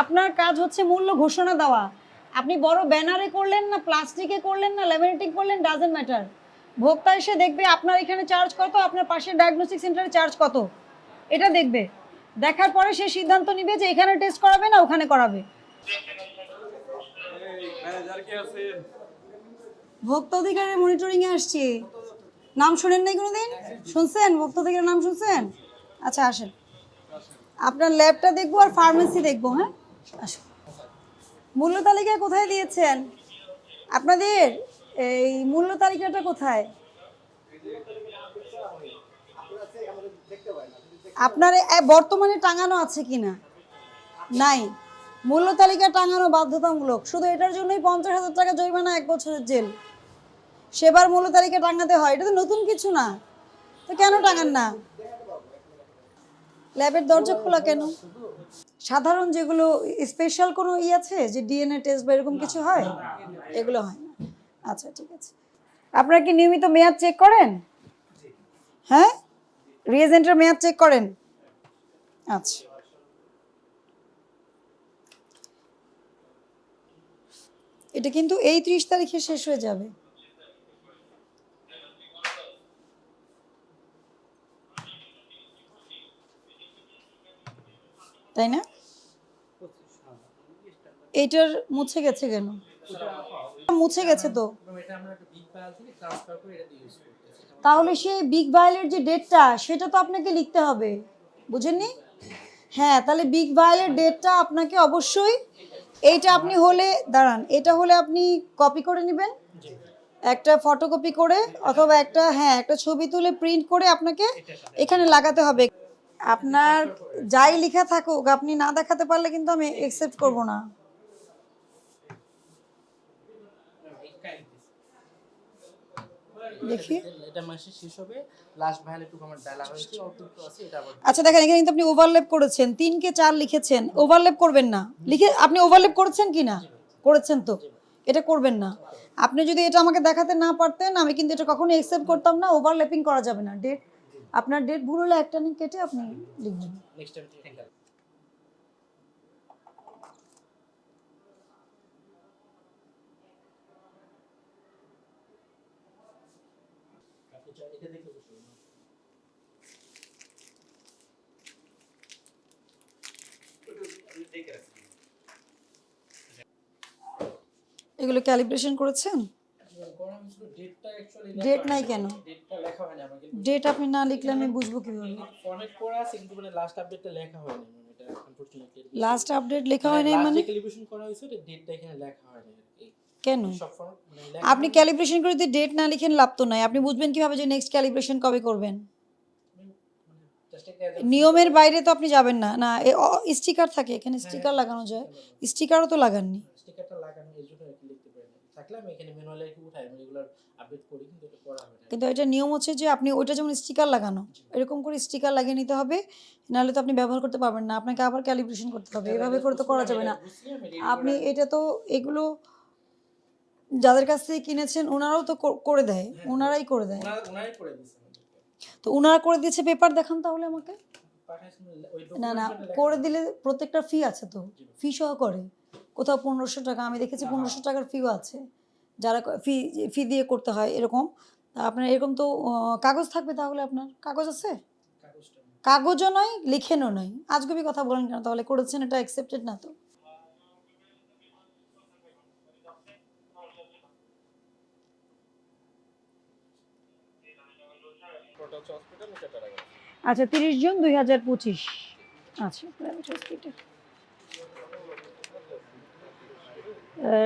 আপনার কাজ হচ্ছে মূল্য ঘোষণা দেওয়া। আপনি বড় ব্যানারে করলেন না, প্লাস্টিকে করলেন না ল্যামিনেটিং করলেন ডাজেন্ট ম্যাটার ভোক্তা এসে দেখবে আপনার এখানে চার্জ কত, আপনার পাশে ডায়াগনস্টিক সেন্টারে চার্জ কত। এটা দেখবে। দেখার পরে সে সিদ্ধান্ত নিবে যে এখানে টেস্ট করাবে না, ওখানে করাবে। ভোক্তা অধিকারের মনিটরিং এ আসছি। নাম শুনেন নাই কোনোদিন? শুনছেন? ভোক্তা অধিকারের নাম শুনছেন? আচ্ছা আসেন। আপনার ল্যাবটা দেখব আর ফার্মেসি দেখব হ্যাঁ? মূল্য তালিকা কোথায় দিয়েছেন? আপনাদের? এই মূল্য তালিকাটা কোথায়? আপনার বর্তমানে টাঙানো আছে কিনা? নাই। মূল্য তালিকা টাঙানো বাধ্যতামূলক। শুধু এটার জন্যই পঞ্চাশ হাজার টাকা জরিমানা এক বছরের জেল। সেবার মূল্য তালিকা টাঙাতে হয়। এটা তো নতুন কিছু না। তো কেন টাঙান না? ল্যাবের দরজা খোলা কেন? সাধারণ যেগুলো স্পেশাল কোনো ই আছে যে ডিএনএ টেস্ট বা এরকম কিছু হয়? এগুলো হয় না। আচ্ছা ঠিক আছে। আপনারা কি নিয়মিত মেয়াদ চেক করেন? হ্যাঁ? রিয়েজেন্টের মেয়াদ চেক করেন? আচ্ছা। এটা কিন্তু এই ত্রিশ তারিখে শেষ হয়ে যাবে। তাই না? এইটার মুছে গেছে কেন? মুছে গেছে তো। তাহলে সেই বিগ ভাইলের যে ডেটটা সেটা তো আপনাকে লিখতে হবে। বুঝেননি? হ্যাঁ তাহলে বিগ ভাইলের ডেটটা আপনাকে অবশ্যই এইটা আপনি হলে, দাঁড়ান, এটা হলে আপনি কপি করে নেবেন। একটা ফটোকপি করে, অথবা একটা হ্যাঁ একটা ছবি তুলে প্রিন্ট করে আপনাকে এখানে লাগাতে হবে। আপনার যাই লেখা থাকুক আপনি না দেখাতে পারলে কিন্তু আমি একসেপ্ট করব না। দেখি। এটা মাসে শেষ হবে। লাস্ট ভাইল একটু আমার ডালা হয়েছে অল্প আছে এটা আচ্ছা দেখেন এখানে কিন্তু আপনি ওভারল্যাপ করেছেন। চার লিখেছেন। ওভারল্যাপ করবেন না। লিখে আপনি ওভারল্যাপ করেছেন কি না? করেছেন তো। এটা করবেন না। আপনি যদি এটা আমাকে দেখাতে না পারতেন আমি কিন্তু এটা অ্যাকসেপ্ট করতাম না। ওভারল্যাপিং করা যাবে না। ডেট আপনার ডেট ভুল হলে একটা নিয়ে কেটে আপনি লিখবেন নেক্সট টাইম এগুলো ক্যালিব্রেশন করেছেন? ডেট নাই কেন? লেখা হয়নি আমাকে। ডেট আপনি না লিখলে আমি বুঝব কীভাবে? ফরম্যাট করা আছে কিন্তু মানে লাস্ট আপডেটটা লেখা হয়নি এটা আনফরচুনেটলি লাস্ট আপডেট লেখা হয় নাই মানে ক্যালিব্রেশন করা হয়েছে ডেটটা এখানে লেখা হয়নি কেন? মানে আপনি ক্যালিব্রেশন করে যদি ডেট না লিখেন লাভ তো নাই। আপনি বুঝবেন কীভাবে যে নেক্সট ক্যালিব্রেশন কবে করবেন? নিয়মের বাইরে তো আপনি যাবেন না। না স্টিকার থাকে এখানে স্টিকার লাগানো যায়। স্টিকারও তো লাগাননি। স্টিকারটা লাগানো এই জন্য আর কি লিখতে পারি না থাকলে আমি এখানে ম্যানুয়ালি কি উঠাই আমি রেগুলার আপডেট করি কিন্তু এটা করা হয় না। কিন্তু এটা নিয়ম হচ্ছে যে আপনি ওইটা যেমন স্টিকার লাগানো এরকম করে স্টিকার লাগিয়ে নিতে হবে নাহলে তো আপনি ব্যবহার করতে পারবেন না আপনাকে আবার ক্যালিব্রেশন করতে হবে এভাবে করে তো করা যাবে না। আপনি এটা তো এগুলো যাদের কাছ থেকে কিনেছেন ওনারাও তো কর- দেয় ওনারাই করে দেয়। ওনারা ওনারাই করে আমাদেরকে তো ওনারা করে দিয়েছে পেপার দেখান তাহলে আমাকে। না না করে দিলে প্রত্যেকটা ফি আছে তো ফি সহ করে কোথাও পনেরোশো টাকা আমি দেখেছি পনেরোশো টাকার ফিও আছে। যারা ফি ফি দিয়ে করতে হয় এরকম। তা আপনার এরকম তো কাগজ থাকবে তাহলে আপনার? কাগজ আছে? কাগজও নয় লিখেনও নয় আজগুবি কথা বলেন কেন? তাহলে করেছেন এটা অ্যাকসেপ্টেড না তো? আচ্ছা তিরিশ জুন দুই হাজার পঁচিশ। আচ্ছা প্রাইভেট হসপিটাল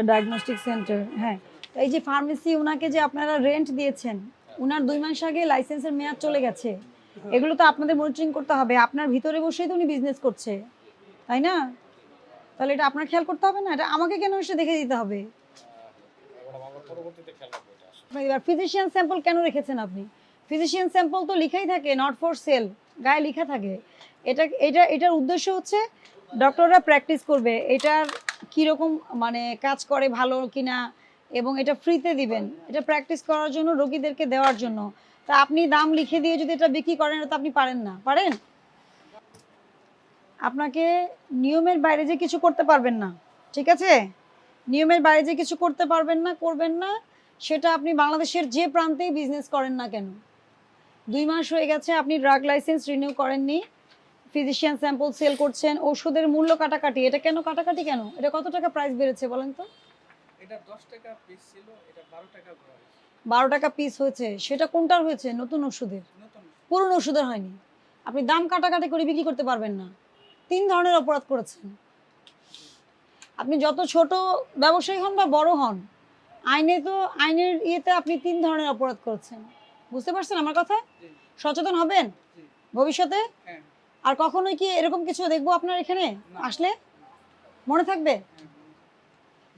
ডায়াগনস্টিক সেন্টার হ্যাঁ। এই যে ফার্মেসি ওনাকে যে আপনারা রেন্ট দিয়েছেন ওনার দুই মাস আগে লাইসেন্সের মেয়াদ চলে গেছে। এগুলো তো আপনাদের মনিটরিং করতে হবে। আপনার ভিতরে বসেই তো উনি বিজনেস করছে, তাই না? তাহলে এটা আপনার খেয়াল করতে হবে না? এটা আমাকে কেন এসে দেখে দিতে হবে? এবার ফিজিশিয়ান স্যাম্পল কেন রেখেছেন আপনি? ফিজিশিয়ান স্যাম্পল তো লিখাই থাকে নট ফর সেল গায়ে লেখা থাকে। এটা এটা, এটার উদ্দেশ্য হচ্ছে ডক্টররা প্র্যাকটিস করবে। এটার কীরকম মানে কাজ করে ভালো কিনা এবং এটা ফ্রিতে দিবেন। এটা প্র্যাকটিস করার জন্য, রোগীদেরকে দেওয়ার জন্য। তা আপনি দাম লিখে দিয়ে যদি এটা বিক্রি করেন তো আপনি পারেন না। পারেন? আপনাকে নিয়মের বাইরে যে কিছু করতে পারবেন না, ঠিক আছে? নিয়মের বাইরে যে কিছু করতে পারবেন না, করবেন না, সেটা আপনি বাংলাদেশের যে প্রান্তেই বিজনেস করেন না কেন। দুই মাস হয়ে গেছে, আপনি ড্রাগ লাইসেন্স রিনিউ করেননি। ফিজিশিয়ান স্যাম্পল সেল করছেন ওষুধের মূল্য কাটাকাটি এটা কেন কাটাকাটি কেন? এটা কত টাকা প্রাইস বেড়েছে বলেন তো? এটা দশ টাকা পিস ছিল এটা বারো টাকা করা হয়েছে বারো টাকা পিস হয়েছে সেটা কোনটার হয়েছে? নতুন ওষুধের? নতুন পুরনো ওষুধের হয়নি। আপনি দাম কাটাকাটি করে বিক্রি করতে পারবেন না। তিন ধরনের অপরাধ করেছেন। আপনি যত ছোট ব্যবসায়ী হন বা বড় হন আইনে তো আইনের ইয়েতে আপনি তিন ধরনের অপরাধ করেছেন। বুঝতে পারছেন আমার কথা? সচেতন হবেন? ভবিষ্যতে? হ্যাঁ। আর কখনোই কি এরকম কিছু দেখব আপনার এখানে? আসলে? মনে থাকবে।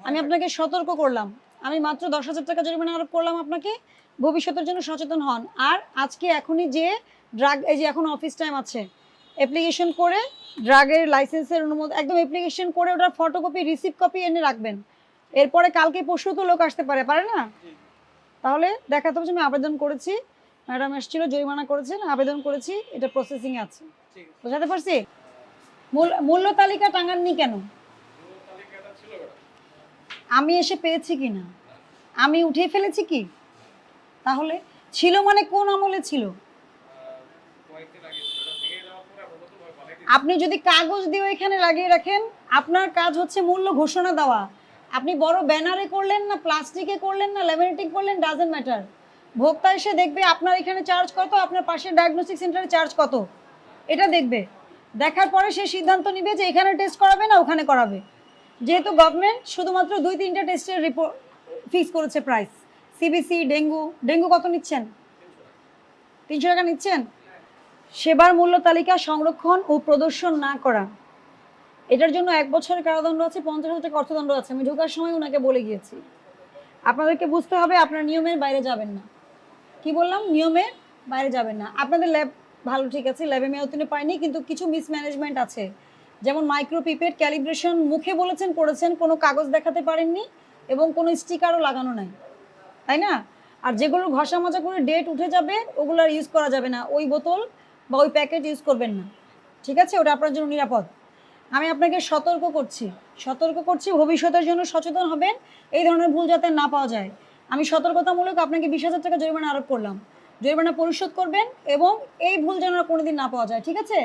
আমি আপনাকে সতর্ক করলাম। আমি মাত্র দশ হাজার টাকা জরিমানা আরোপ করলাম আপনাকে। ভবিষ্যতের জন্য সচেতন হন। আর আজকে এখনই যে ড্রাগ এই যে এখন অফিস টাইম আছে অ্যাপ্লিকেশন করে ড্রাগের লাইসেন্সের অনুমোদন একদম অ্যাপ্লিকেশন করে ওটার ফটোকপি রিসিভ কপি এনে রাখবেন। এরপরে কালকে পরশু তো লোক আসতে পারে পারে না? তাহলে দেখাতে হবে যে আমি আবেদন করেছি। ম্যাডাম এসেছিল জরিমানা করেছেন আবেদন করেছি এটা প্রসেসিংয়ে আছে। বোঝাতে পারছি? মূল্য তালিকা টাঙাননি কেন। আমি এসে পেয়েছি কি না? আমি উঠিয়ে ফেলেছি কি? তাহলে ছিল মানে কোন আমলে ছিল। আপনি যদি কাগজ দিয়ে এখানে লাগিয়ে রাখেন, আপনার কাজ হচ্ছে মূল্য ঘোষণা দেওয়া। আপনি বড় ব্যানারে করলেন না, প্লাস্টিকে করলেন না ল্যামিনেটিং করলেন ডাজেন্ট ম্যাটার ভোক্তা এসে দেখবে আপনার এখানে চার্জ কত, আপনার পাশের ডায়াগনস্টিক সেন্টারে চার্জ কত। এটা দেখবে। দেখার পরে সে সিদ্ধান্ত নিবে যে এখানে টেস্ট করাবে না ওখানে করাবে। যেহেতু গভর্নমেন্ট শুধুমাত্র দুই তিনটা টেস্টের রিপোর্ট ফিক্স করেছে প্রাইস সিবিসি ডেঙ্গু ডেঙ্গু কত নিচ্ছেন? তিনশো টাকা নিচ্ছেন? সেবার মূল্য তালিকা সংরক্ষণ ও প্রদর্শন না করা। এটার জন্য এক বছরের কারাদণ্ড আছে, পঞ্চাশ হাজার টাকা অর্থদণ্ড আছে। আমি ঢোকার সময় ওনাকে বলে গিয়েছি। আপনাদেরকে বুঝতে হবে, আপনার নিয়মের বাইরে যাবেন না। কি বললাম? নিয়মের বাইরে যাবেন না। আপনাদের ল্যাব ভালো, ঠিক আছে ল্যাবে মেয়াদতিনে পাইনি কিন্তু কিছু মিসম্যানেজমেন্ট আছে। যেমন মাইক্রো পিপেড ক্যালিব্রেশন মুখে বলেছেন, করেছেন, কোনো কাগজ দেখাতে পারেননি এবং কোনো স্টিকারও লাগানো নাই। তাই না? আর যেগুলো ঘষা মাজা করে ডেট উঠে যাবে, ওগুলো আর ইউজ করা যাবে না। ওই বোতল বা ওই প্যাকেট ইউজ করবেন না। ঠিক আছে? ওটা আপনার জন্য নিরাপদ। আমি আপনাকে সতর্ক করছি। সতর্ক করছি, ভবিষ্যতের জন্য সচেতন হবেন। এই ধরনের ভুল যাতে না পাওয়া যায়। আমি সতর্কতামূলক আপনাকে বিশ হাজার টাকা জরিমানা আরোপ করলাম। জরিমানা পরিশোধ করবেন এবং এই ভুল যেন কোনোদিন না পাওয়া যায় ঠিক আছে?